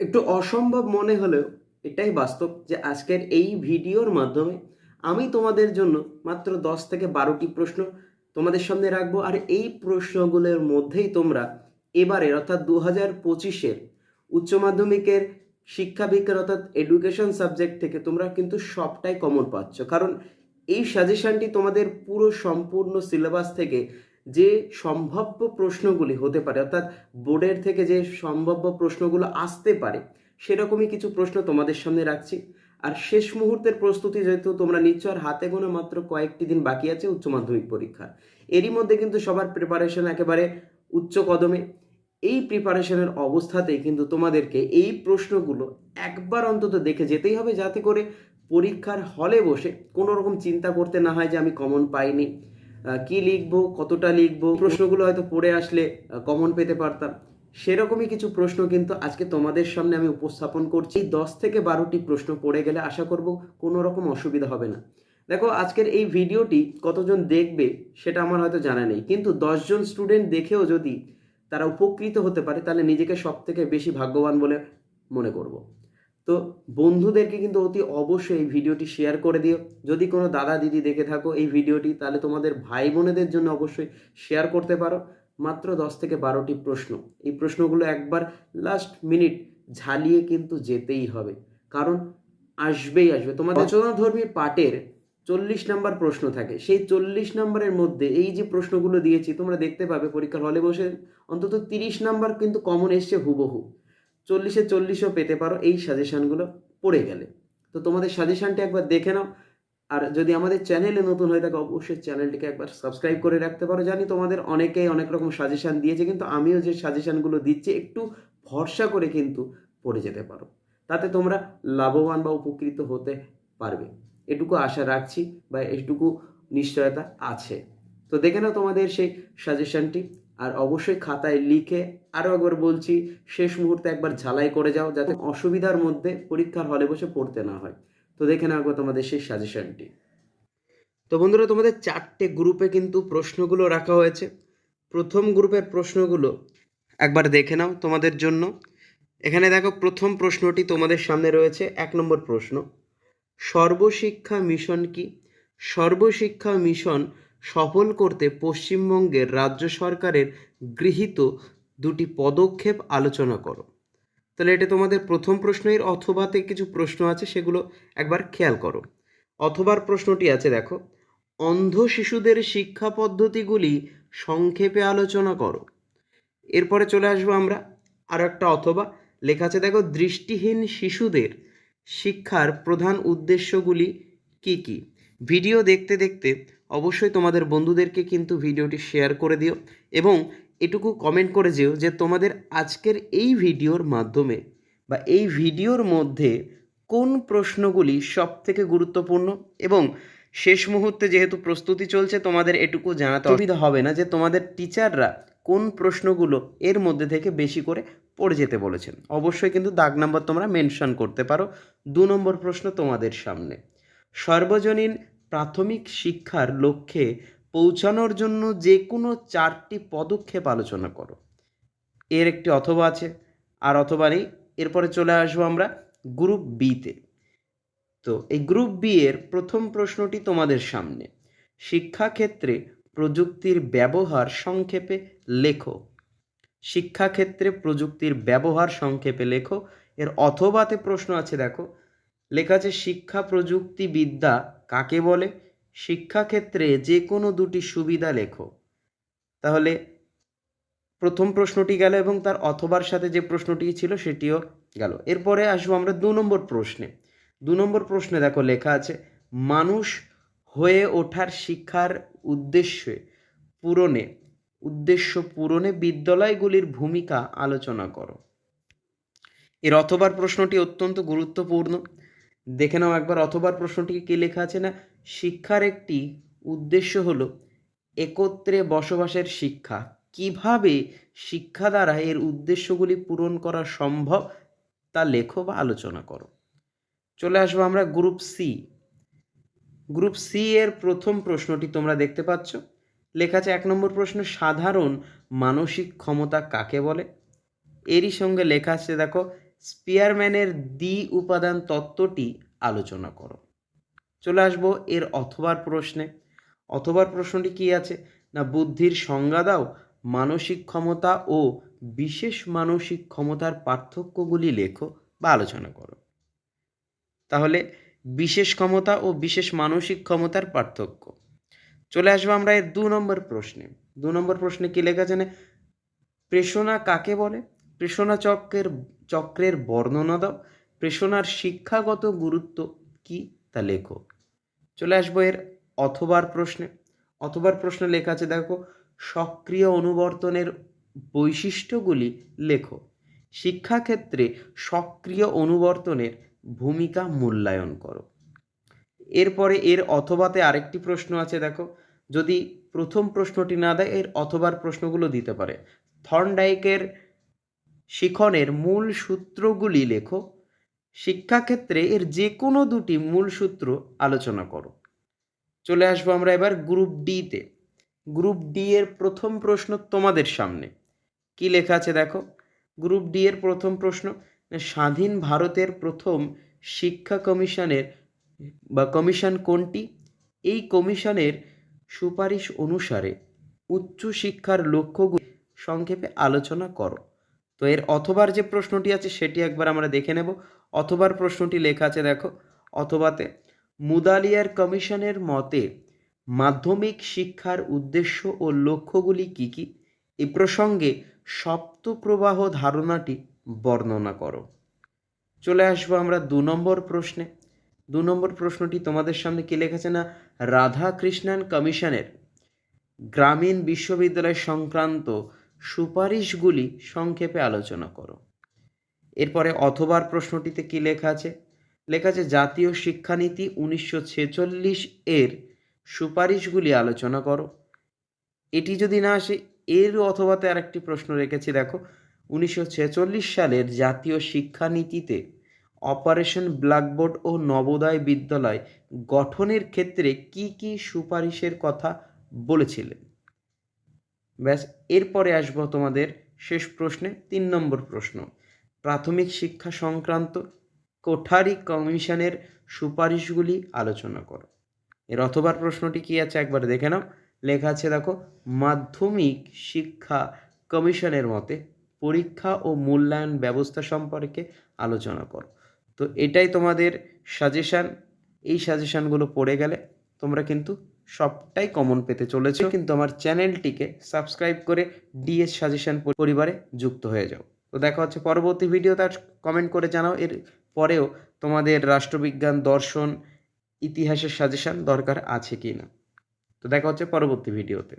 একটু অসম্ভব মনে হলেও এটাই বাস্তব যে আজকের এই ভিডিওর মাধ্যমে আমি তোমাদের জন্য মাত্র দশ থেকে বারোটি প্রশ্ন তোমাদের সামনে রাখব। আর এই প্রশ্নগুলোর মধ্যেই তোমরা এবারের অর্থাৎ দু হাজার পঁচিশের উচ্চ মাধ্যমিকের শিক্ষা বিজ্ঞান অর্থাৎ এডুকেশন সাবজেক্ট থেকে তোমরা কিন্তু সবটাই কমন পাচ্ছ। কারণ এই সাজেশনটি তোমাদের পুরো সম্পূর্ণ সিলেবাস থেকে যে সম্ভাব্য প্রশ্নগুলি হতে পারে, অর্থাৎ বোর্ডের থেকে যে সম্ভাব্য প্রশ্নগুলো আসতে পারে, সেরকমই কিছু প্রশ্ন তোমাদের সামনে রাখছি। আর শেষ মুহূর্তের প্রস্তুতি যেহেতু তোমরা নিচ্ছ, আর হাতে গোনা মাত্র কয়েকটি দিন বাকি আছে উচ্চ মাধ্যমিক পরীক্ষার। এরই মধ্যে কিন্তু সবার প্রিপারেশন একেবারে উচ্চ কদমে। এই প্রিপারেশনের অবস্থাতেই কিন্তু তোমাদেরকে এই প্রশ্নগুলো একবার অন্তত দেখে যেতেই হবে, যাতে করে পরীক্ষার হলে বসে কোনো রকম চিন্তা করতে না হয় যে আমি কমন পাইনি। কি লিখব, কতটা লিখব, প্রশ্নগুলো হয়তো পড়ে আসলে কমন পেতে পারতাম। সেরকমই কিছু প্রশ্ন কিন্তু আজকে তোমাদের সামনে আমি উপস্থাপন করছি। দশ থেকে বারোটি প্রশ্ন পড়ে গেলে আশা করব কোনো রকম অসুবিধা হবে না। দেখো, আজকের এই ভিডিওটি কতজন দেখবে সেটা আমার হয়তো জানা নেই। কিন্তু দশজন স্টুডেন্ট দেখেও যদি তারা উপকৃত হতে পারে, তাহলে নিজেকে সব থেকে বেশি ভাগ্যবান বলে মনে করব। তো বন্ধুদেরকে কিন্তু অতি অবশ্যই এই ভিডিওটি শেয়ার করে দিও। যদি কোনো দাদা দিদি দেখে থাকো এই ভিডিওটি তাহলে তোমাদের ভাই বোনেদের জন্য অবশ্যই শেয়ার করতে পারো। মাত্র দশ থেকে বারোটি প্রশ্ন। এই প্রশ্নগুলো একবার লাস্ট মিনিট ঝালিয়ে কিন্তু যেতেই হবে। কারণ আসবেই আসবে। তোমাদের রচনাধর্মী পাঠের চল্লিশ নাম্বার প্রশ্ন থাকে। সেই চল্লিশ নাম্বারের মধ্যে এই যে প্রশ্নগুলো দিয়েছি তোমরা দেখতে পাবে পরীক্ষার হলে বসে অন্তত তিরিশ নাম্বার কিন্তু কমন এসছে হুবহু। চল্লিশে চল্লিশও পেতে পারো, এই সাজেশানগুলো পড়ে গেলে। তো তোমাদের সাজেশনটা একবার দেখে নাও। আর যদি আমাদের চ্যানেলে নতুন হয়ে থাকে, অবশ্যই চ্যানেলটিকে একবার সাবস্ক্রাইব করে রাখতে পারো। জানি তোমাদের অনেকেই অনেক রকম সাজেশান দিয়েছে, কিন্তু আমিও যে সাজেশানগুলো দিচ্ছি, একটু ভরসা করে কিন্তু পড়ে যেতে পারো। তাতে তোমরা লাভবান বা উপকৃত হতে পারবে। এটুকু আশা রাখছি বা এটুকু নিশ্চয়তা আছে। তো দেখে নাও তোমাদের সেই সাজেশনটি। আর অবশ্যই খাতায় লিখে আরও একবার বলছি, শেষ মুহূর্তে একবার ঝালাই করে যাও যাতে অসুবিধার মধ্যে পরীক্ষার হলে বসে পড়তে না হয়। তো দেখে নাও একবার তোমাদের সেই সাজেশনটি তো বন্ধুরা, তোমাদের চারটে গ্রুপে কিন্তু প্রশ্নগুলো রাখা হয়েছে। প্রথম গ্রুপের প্রশ্নগুলো একবার দেখে নাও তোমাদের জন্য। এখানে দেখো, প্রথম প্রশ্নটি তোমাদের সামনে রয়েছে, এক নম্বর প্রশ্ন। সর্বশিক্ষা মিশন কি? সর্বশিক্ষা মিশন সফল করতে পশ্চিমবঙ্গের রাজ্য সরকারের গৃহীত দুটি পদক্ষেপ আলোচনা করো। তাহলে এটা তোমাদের প্রথম প্রশ্নের অথবাতে কিছু প্রশ্ন আছে, সেগুলো একবার খেয়াল করো। অথবার প্রশ্নটি আছে, দেখো, অন্ধ শিশুদের শিক্ষা পদ্ধতিগুলি সংক্ষেপে আলোচনা করো। এরপরে চলে আসব আমরা আর একটা অথবা। লেখা আছে, দেখো, দৃষ্টিহীন শিশুদের শিক্ষার প্রধান উদ্দেশ্যগুলি কি কি? ভিডিও দেখতে দেখতে অবশ্যই তোমাদের বন্ধুদেরকে কিন্তু ভিডিওটি শেয়ার করে দিও এবং এটুকু কমেন্ট করে যেও যে তোমাদের আজকের এই ভিডিওর মাধ্যমে বা এই ভিডিওর মধ্যে কোন প্রশ্নগুলি সব থেকে গুরুত্বপূর্ণ এবং শেষ মুহূর্তে যেহেতু প্রস্তুতি চলছে, তোমাদের এটুকু জানাতে অসুবিধা হবে না যে তোমাদের টিচাররা কোন প্রশ্নগুলো এর মধ্যে থেকে বেশি করে পড়ে যেতে বলেছেন। অবশ্যই কিন্তু দাগ নাম্বার তোমরা মেনশন করতে পারো। দু নম্বর প্রশ্ন তোমাদের সামনে। সর্বজনীন প্রাথমিক শিক্ষার লক্ষ্যে পৌঁছানোর জন্য যে কোনো চারটি পদক্ষেপ আলোচনা করো। এর একটি অথবা আছে, আর অথবা নেই। এরপরে চলে আসব আমরা গ্রুপ বিতে তো। এই গ্রুপ বি এর প্রথম প্রশ্নটি তোমাদের সামনে। শিক্ষাক্ষেত্রে প্রযুক্তির ব্যবহার সংক্ষেপে লেখো। শিক্ষাক্ষেত্রে প্রযুক্তির ব্যবহার সংক্ষেপে লেখো। এর অথবাতে প্রশ্ন আছে, দেখো। লেখা আছে, শিক্ষা প্রযুক্তি বিদ্যা কাকে বলে? শিক্ষাক্ষেত্রে যে কোনো দুটি সুবিধা লেখো। তাহলে প্রথম প্রশ্নটি গেল এবং তার অথবার সাথে যে প্রশ্নটি ছিল সেটিও গেল। এরপরে আসব আমরা দু নম্বর প্রশ্নে। দু নম্বর প্রশ্নে দেখো লেখা আছে, মানুষ হয়ে ওঠার শিক্ষার উদ্দেশ্যে পূরণে, উদ্দেশ্য পূরণে বিদ্যালয়গুলির ভূমিকা আলোচনা করো। এর অথবার প্রশ্নটি অত্যন্ত গুরুত্বপূর্ণ। দেখে নাও একবার অথবার প্রশ্নটি কি লেখা আছে না? শিক্ষার একটি উদ্দেশ্য হলো একত্রে বসবাসের শিক্ষা। কীভাবে শিক্ষা দ্বারা এর উদ্দেশ্যগুলি পূরণ করা সম্ভব তা লেখো বা আলোচনা করো। চলে আসব আমরা গ্রুপ সি গ্রুপ সি এর প্রথম প্রশ্নটি তোমরা দেখতে পাচ্ছ। লেখা আছে এক নম্বর প্রশ্ন, সাধারণ মানসিক ক্ষমতা কাকে বলে? এরই সঙ্গে লেখা আছে, দেখো স্পিয়ারম্যানের দ্বি উপাদান তত্ত্বটি আলোচনা করো। চলে আসব এর অথবার প্রশ্নে। অথবার প্রশ্নটি কি আছে? না বুদ্ধির সংজ্ঞা দাও, মানসিক ক্ষমতা ও বিশেষ মানসিক ক্ষমতার পার্থক্যগুলি লেখো বা আলোচনা করো। তাহলে বিশেষ ক্ষমতা ও বিশেষ মানসিক ক্ষমতার পার্থক্য। চলে আসব আমরা এর দু নম্বর প্রশ্নে। দু নম্বর প্রশ্নে কি লেখা জানে প্রেষণা কাকে বলে? প্রেষণা চক্রের চক্রের বর্ণনা দাও। প্রেষণার শিক্ষাগত গুরুত্ব কি তা লেখো। চলে আসব এর অথবার প্রশ্নে। অথবার প্রশ্নে লেখা আছে, দেখো, সক্রিয় অনুবর্তনের বৈশিষ্ট্যগুলি লেখো। শিক্ষাক্ষেত্রে সক্রিয় অনুবর্তনের ভূমিকা মূল্যায়ন করো। এরপরে এর অথবাতে আরেকটি প্রশ্ন আছে, দেখো, যদি প্রথম প্রশ্নটি না দেয়, এর অথবার প্রশ্নগুলো দিতে পারে। থর্নডাইকের শিখনের মূল সূত্রগুলি লেখো। শিক্ষাক্ষেত্রে এর যে কোনো দুটি মূল সূত্র আলোচনা করো। চলে আসব আমরা এবার গ্রুপ ডিতে গ্রুপ ডি এর প্রথম প্রশ্ন তোমাদের সামনে। কি লেখা আছে দেখো? গ্রুপ ডি এর প্রথম প্রশ্ন, স্বাধীন ভারতের প্রথম শিক্ষা কমিশনের বা কমিশন কোনটি? এই কমিশনের সুপারিশ অনুসারে উচ্চ শিক্ষার লক্ষ্যগুলি সংক্ষেপে আলোচনা করো। তো এর অথবার যে প্রশ্নটি আছে সেটি একবার আমরা দেখে নেব। অথবার প্রশ্নটি লেখা আছে, দেখো, অথবাতে, মুদালিয়ার কমিশনের মতে মাধ্যমিক শিক্ষার উদ্দেশ্য ও লক্ষ্যগুলি কি কি? এ প্রসঙ্গে সপ্তপ্রবাহ ধারণাটি বর্ণনা করো। চলে আসব আমরা দু নম্বর প্রশ্নে। দু নম্বর প্রশ্নটি তোমাদের সামনে কি লেখেছে না? রাধা কৃষ্ণান কমিশনের গ্রামীণ বিশ্ববিদ্যালয় সংক্রান্ত সুপারিশগুলি সংক্ষেপে আলোচনা করো। এরপরে অথবার প্রশ্নটিতে কি লেখা আছে? লেখা আছে, জাতীয় শিক্ষানীতি উনিশশো ছেচল্লিশ এর সুপারিশগুলি আলোচনা করো। এটি যদি না আসে, এর অথবাতে আরেকটি প্রশ্ন রেখেছি, দেখো। উনিশশো ছেচল্লিশ সালের জাতীয় শিক্ষানীতিতে অপারেশন ব্ল্যাকবোর্ড ও নবোদয় বিদ্যালয় গঠনের ক্ষেত্রে কি কি সুপারিশের কথা বলেছিলেন? ব্যাস, এরপরে আসব তোমাদের শেষ প্রশ্নে, তিন নম্বর প্রশ্ন। প্রাথমিক শিক্ষা সংক্রান্ত কোঠারি কমিশনের সুপারিশগুলি আলোচনা করো। এর অথবার প্রশ্নটি কি আছে একবার দেখে নাও। লেখা আছে, দেখো, মাধ্যমিক শিক্ষা কমিশনের মতে পরীক্ষা ও মূল্যায়ন ব্যবস্থা সম্পর্কে আলোচনা করো। তো এটাই তোমাদের সাজেশান এই সাজেশানগুলো পড়ে গেলে তোমরা কিন্তু সবটাই কমন পেতে চলেছে। কিন্তু আমার চ্যানেলটিকে সাবস্ক্রাইব করে ডিএস সাজেশন পরিবারে যুক্ত হয়ে যাও। তো দেখা হচ্ছে পরবর্তী ভিডিও তার কমেন্ট করে জানাও। এর পরেও তোমাদের রাষ্ট্রবিজ্ঞান দর্শন ইতিহাসের সাজেশান দরকার আছে কি না তো দেখা হচ্ছে পরবর্তী ভিডিওতে